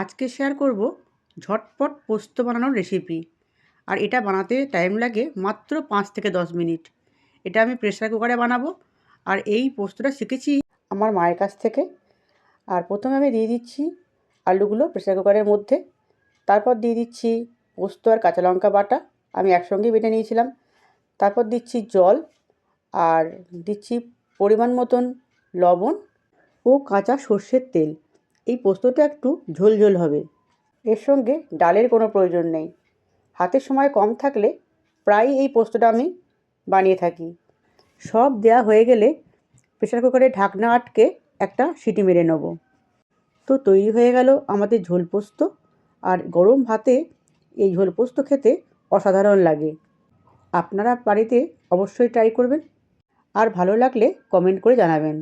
আজকে শেয়ার করব ঝটপট পোস্ত বানানোর রেসিপি আর এটা বানাতে টাইম লাগে মাত্র পাঁচ থেকে দশ মিনিট। এটা আমি প্রেসার কুকারে বানাবো। আর এই পোস্তটা শিখেছি আমার মায়ের কাছ থেকে। আর প্রথমে আমি দিয়ে দিচ্ছি আলুগুলো প্রেসার কুকারের মধ্যে। তারপর দিয়ে দিচ্ছি পোস্ত আর কাঁচা লঙ্কা বাটা। আমি একসঙ্গেই বেটে নিয়েছিলাম। তারপর দিচ্ছি জল। আর দিচ্ছি পরিমাণ মতন লবণ ও কাঁচা সর্ষের তেল। এই পোস্তটা একটু ঝোল ঝোল হবে। এর সঙ্গে ডালের কোনো প্রয়োজন নেই। হাতের সময় কম থাকলে প্রায়ই এই পোস্তটা আমি বানিয়ে থাকি। সব দেয়া হয়ে গেলে প্রেসার কুকারে ঢাকনা আটকে একটা সিটি মেরে নেব। তো তৈরি হয়ে গেল আমাদের ঝোল পোস্ত। আর গরম ভাতে এই ঝোল পোস্ত খেতে অসাধারণ লাগে। আপনারা বাড়িতে অবশ্যই ট্রাই করবেন। আর ভালো লাগলে কমেন্ট করে জানাবেন।